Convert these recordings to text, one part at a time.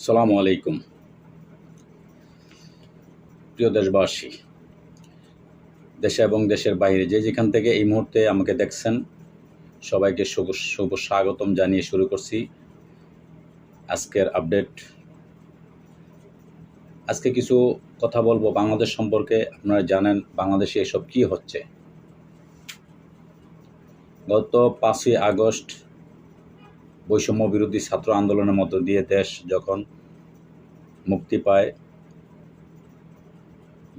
সালামু আলাইকুম। প্রিয় দেশবাসী, দেশে এবং দেশের বাইরে যে যেখান থেকে এই মুহূর্তে আমাকে দেখছেন, সবাইকে শুভ শুভ স্বাগতম জানিয়ে শুরু করছি আজকের আপডেট। আজকে কিছু কথা বলব বাংলাদেশ সম্পর্কে, আপনারা জানেন বাংলাদেশে এসব কি হচ্ছে। গত পাঁচই আগস্ট বৈষম্য বিরোধী ছাত্র আন্দোলনের মধ্য দিয়ে দেশ যখন মুক্তি পায়,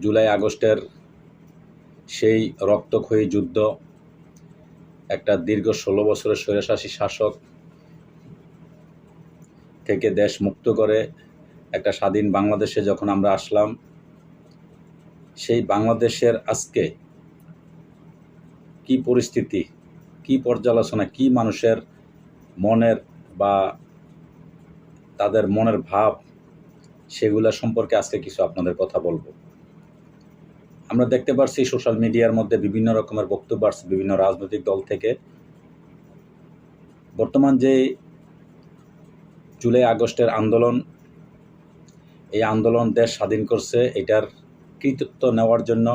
জুলাই আগস্টের সেই রক্তক্ষয়ী যুদ্ধ, একটা দীর্ঘ ষোলো বছরের স্বৈরশাসী শাসক থেকে দেশ মুক্ত করে একটা স্বাধীন বাংলাদেশে যখন আমরা আসলাম, সেই বাংলাদেশের আজকে কি পরিস্থিতি, কি পর্যালোচনা, কি মানুষের মনের বা তাদের মনের ভাব, সেগুলা সম্পর্কে আজকে কিছু আপনাদের কথা বলব। আমরা দেখতে পারছি সোশ্যাল মিডিয়ার মধ্যে বিভিন্ন রকমের বক্তব্য আসছে বিভিন্ন রাজনৈতিক দল থেকে। বর্তমান যে জুলাই আগস্টের আন্দোলন, এই আন্দোলন দেশ স্বাধীন করছে, এটার কৃতিত্ব নেওয়ার জন্য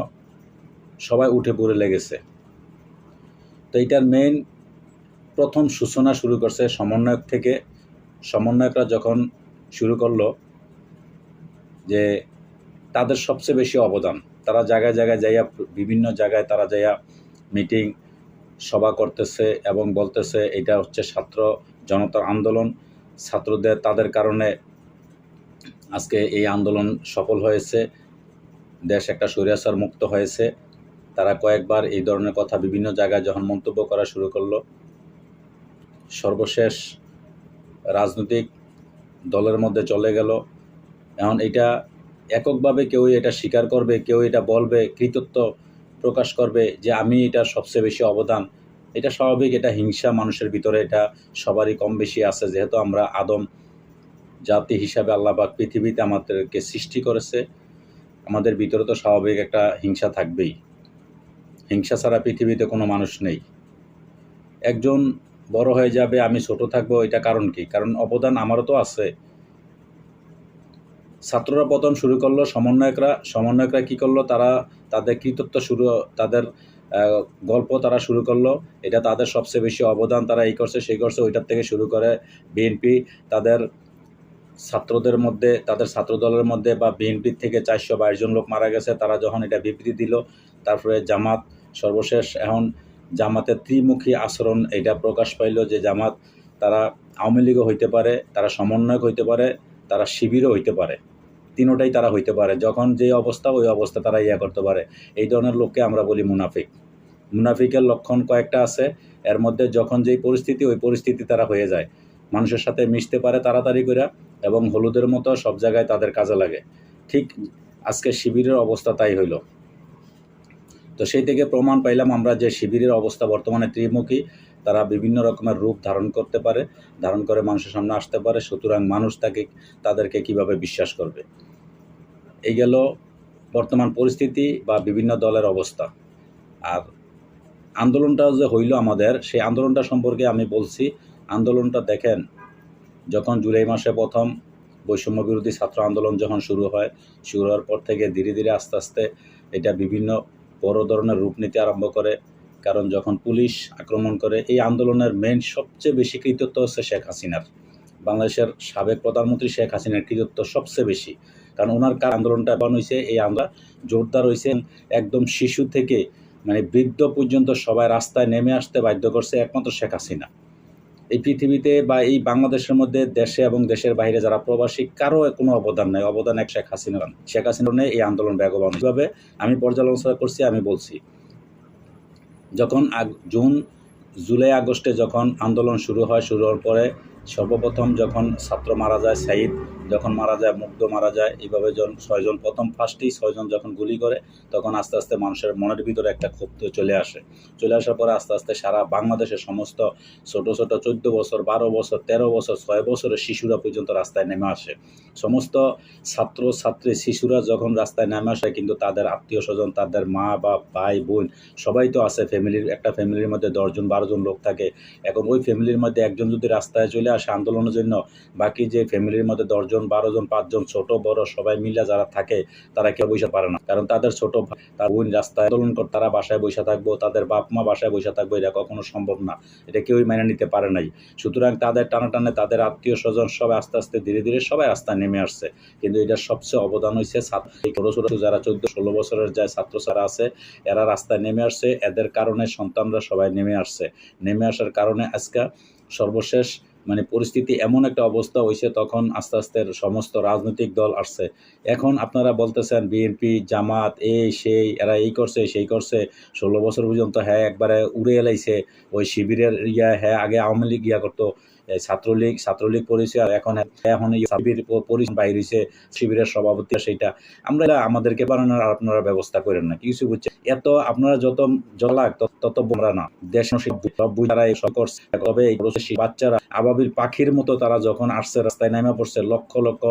সবাই উঠে পড়ে লেগেছে। তো এটার মেইন প্রথম সূচনা শুরু করছে সমন্বয়ক থেকে। সমন্বয়করা যখন শুরু করল যে তাদের সবচেয়ে বেশি অবদান, তারা জায়গায় জায়গায় যাইয়া, বিভিন্ন জায়গায় তারা যাইয়া মিটিং সভা করতেছে এবং বলতেছে, এটা হচ্ছে ছাত্র জনতার আন্দোলন। ছাত্রদের, তাদের কারণে আজকে এই আন্দোলন সফল হয়েছে। দেশ একটা স্বৈরাচার মুক্ত হয়েছে। তারা কয়েকবার এই ধরনের কথা বিভিন্ন জায়গায় যখন মন্তব্য করা শুরু করল সর্বশেষ রাজনৈতিক দলের মধ্যে চলে গেল। এখন এটা এককভাবে কেউ এটা স্বীকার করবে কেউ এটা বলবে, কৃতত্ব প্রকাশ করবে যে আমি এটা সবচেয়ে বেশি অবদান। এটা স্বাভাবিক, এটা হিংসা মানুষের ভিতরে, এটা সবারই কম বেশি আছে। যেহেতু আমরা আদম জাতি হিসাবে আল্লাহবাক পৃথিবীতে আমাদেরকে সৃষ্টি করেছে, আমাদের ভিতরে তো স্বাভাবিক একটা হিংসা থাকবেই। হিংসা ছাড়া পৃথিবীতে কোনো মানুষ নেই। একজন বড় হয়ে যাবে, আমি ছোট থাকব, এটা কারণ কি? কারণ অবদান আমারও তো আছে। ছাত্ররা প্রথম শুরু করল, সমন্বয়করা সমন্বয়করা কি করল? তারা তাদের কৃতিত্ব শুরু, তাদের গল্প তারা শুরু করল। এটা তাদের সবচেয়ে বেশি অবদান, তারা এই করছে, সেই করছে, ওইটার থেকে শুরু করে বিএনপি তাদের ছাত্রদের মধ্যে, তাদের ছাত্র দলের মধ্যে বা বিএনপির থেকে চারশো বাইশ জন লোক মারা গেছে। তারা যখন এটা বিবৃতি দিল, তারপরে জামাত সর্বশেষ, এখন জামাতের ত্রিমুখী আচরণ এটা প্রকাশ পাইল যে জামাত, তারা আওয়ামী লীগও হইতে পারে, তারা সমন্বয়ক হইতে পারে, তারা শিবিরও হইতে পারে। তিনোটাই তারা হইতে পারে। যখন যে অবস্থা, ওই অবস্থা তারা ইয়া করতে পারে। এই ধরনের লোককে আমরা বলি মুনাফিক। মুনাফিকের লক্ষণ কয়েকটা আছে। এর মধ্যে যখন যেই পরিস্থিতি, ওই পরিস্থিতি তারা হয়ে যায়। মানুষের সাথে মিশতে পারে তাড়াতাড়ি করে এবং হলুদের মতো সব জায়গায় তাদের কাজে লাগে। ঠিক আজকে শিবিরের অবস্থা তাই হইল। তো সেই থেকে প্রমাণ পাইলাম আমরা যে শিবিরের অবস্থা বর্তমানে ত্রিমুখী, তারা বিভিন্ন রকমের রূপ ধারণ করতে পারে, ধারণ করে মানুষের সামনে আসতে পারে, সুতরাং মানুষ তাকে, তাদেরকে কীভাবে বিশ্বাস করবে। এই গেল বর্তমান পরিস্থিতি বা বিভিন্ন দলের অবস্থা। আর আন্দোলনটা যে হইল আমাদের, সেই আন্দোলনটা সম্পর্কে আমি বলছি, আন্দোলনটা দেখেন, যখন জুলাই মাসে প্রথম বৈষম্য বিরোধী ছাত্র আন্দোলন যখন শুরু হয়, শুরু হওয়ার পর থেকে ধীরে ধীরে আস্তে আস্তে এটা বিভিন্ন বড় ধরনের রূপ নিতে আরম্ভ করে, কারণ যখন পুলিশ আক্রমণ করে, এই আন্দোলনের মেন সবচেয়ে বেশি কৃতিত্ব হচ্ছে শেখ হাসিনার। বাংলাদেশের সাবেক প্রধানমন্ত্রী শেখ হাসিনার কৃতিত্ব সবচেয়ে বেশি। কারণ ওনার কার আন্দোলনটা বান হয়েছে, এই আন্দোলন জোরদার হয়েছে, একদম শিশু থেকে মানে বৃদ্ধ পর্যন্ত সবাই রাস্তায় নেমে আসতে বাধ্য করছে একমাত্র শেখ হাসিনা। এই পৃথিবীতে বা এই বাংলাদেশের মধ্যে দেশে এবং দেশের বাইরে যারা প্রবাসী, কারও কোনো অবদান নাই। অবদান এক শেখ হাসিনা। শেখ হাসিনা নেই এই আন্দোলন বেগবান। হিসাবে আমি পর্যালোচনা করছি, আমি বলছি। যখন জুন, জুলাই, আগস্টে যখন আন্দোলন শুরু হয়, শুরু হওয়ার পরে সর্বপ্রথম যখন ছাত্র মারা যায় সাইদ যখন মারা যায়, মুগ্ধ মারা যায়, এইভাবে যখন ছয়জন, প্রথম ফার্স্টেই ছয়জন যখন গুলি করে, তখন আস্তে আস্তে মানুষের মনের ভিতরে একটা ক্ষোভ চলে আসে। চলে আসার পরে আস্তে আস্তে সারা বাংলাদেশের সমস্ত ছোট ছোট চোদ্দ বছর, বারো বছর, তেরো বছর, ছয় বছরের শিশুরা পর্যন্ত রাস্তায় নেমে আসে। সমস্ত ছাত্র, ছাত্রী, শিশুরা যখন রাস্তায় নেমে আসে, কিন্তু তাদের আত্মীয় স্বজন, তাদের মা বা ভাই, বোন, সবাই তো আছে ফ্যামিলির একটা ফ্যামিলির মধ্যে দশজন বারোজন লোক থাকে। এখন ওই ফ্যামিলির মধ্যে একজন যদি রাস্তায় চলে আসে আন্দোলনের জন্য, বাকি যে ফ্যামিলির মধ্যে দশজন বারো জন পাঁচজন ছোট, বড়, সবাই মিলে যারা থাকে, তারা কেউ বসে পারে না। কারণ তাদের ছোট তার বোন রাস্তায় আন্দোলন করে তারা বাসায় বসে থাকব, তাদের বাপ মা বাসায় বসে থাকব, এটা কখনো সম্ভব না। এটা কেউই মেনে নিতে পারে নাই। সুতরাং তাদের টানাটানে তাদের আত্মীয় স্বজন সবাই আস্তে আস্তে ধীরে ধীরে সবাই রাস্তায় নেমে আসছে। কিন্তু এটার সবচেয়ে অবদান হয়েছে যারা চোদ্দ, ষোলো বছরের যায় ছাত্র ছাড়া আছে, এরা রাস্তায় নেমে আসছে। এদের কারণে সন্তানরা সবাই নেমে আসছে। নেমে আসার কারণে আজকে সর্বশেষ মানে পরিস্থিতি এমন একটা অবস্থা হয়েছে তখন আস্তে আস্তে সমস্ত রাজনৈতিক দল আসছে। এখন আপনারা বলতেছেন বিএনপি, জামাত, এ, সেই, এরা এই করছে, সেই করছে। ষোলো বছর পর্যন্ত হ্যাঁ একবারে উড়ে এলাইছে। ওই শিবিরের ইয়া হ্যাঁ আগে আওয়ামী লীগ ইয়া করতো। ছাত্রলীগ ছাত্রলীগ পরিচয় এখন এখন এই শিবির পরিচয় বাইর শিবিরের সভাপতি সেইটা। আমরা আমাদেরকে বানানোর আপনারা ব্যবস্থা করেন না। কিছু বুঝছে এত আপনারা যত জলাক, তত বোমরা না। দেশ বাচ্চারা আবাবিল পাখির মতো তারা যখন আসছে, রাস্তায় নেমে পড়ছে, লক্ষ লক্ষ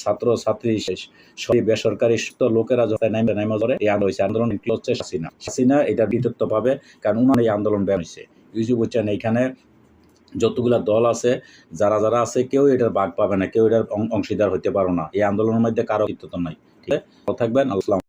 ছাত্র, ছাত্রী সবই বেসরকারি লোকেরা যখন নেমে নেমে ধরে এই আন্দোলন। আন্দোলন হচ্ছে হাসিনা হাসিনা এটার বিতত্ব পাবে, কারণ উনার এই আন্দোলন ব্যায়াম হয়েছে। বুঝছেন? এইখানে যতগুলা দল আছে, যারা যারা আছে, কেউ এটার ভাগ পাবে না, কেউ এটার অংশীদার হইতে পারো না। এই আন্দোলনের মধ্যে কারও নাই। ঠিক আছে? থাকবেন আসসালাম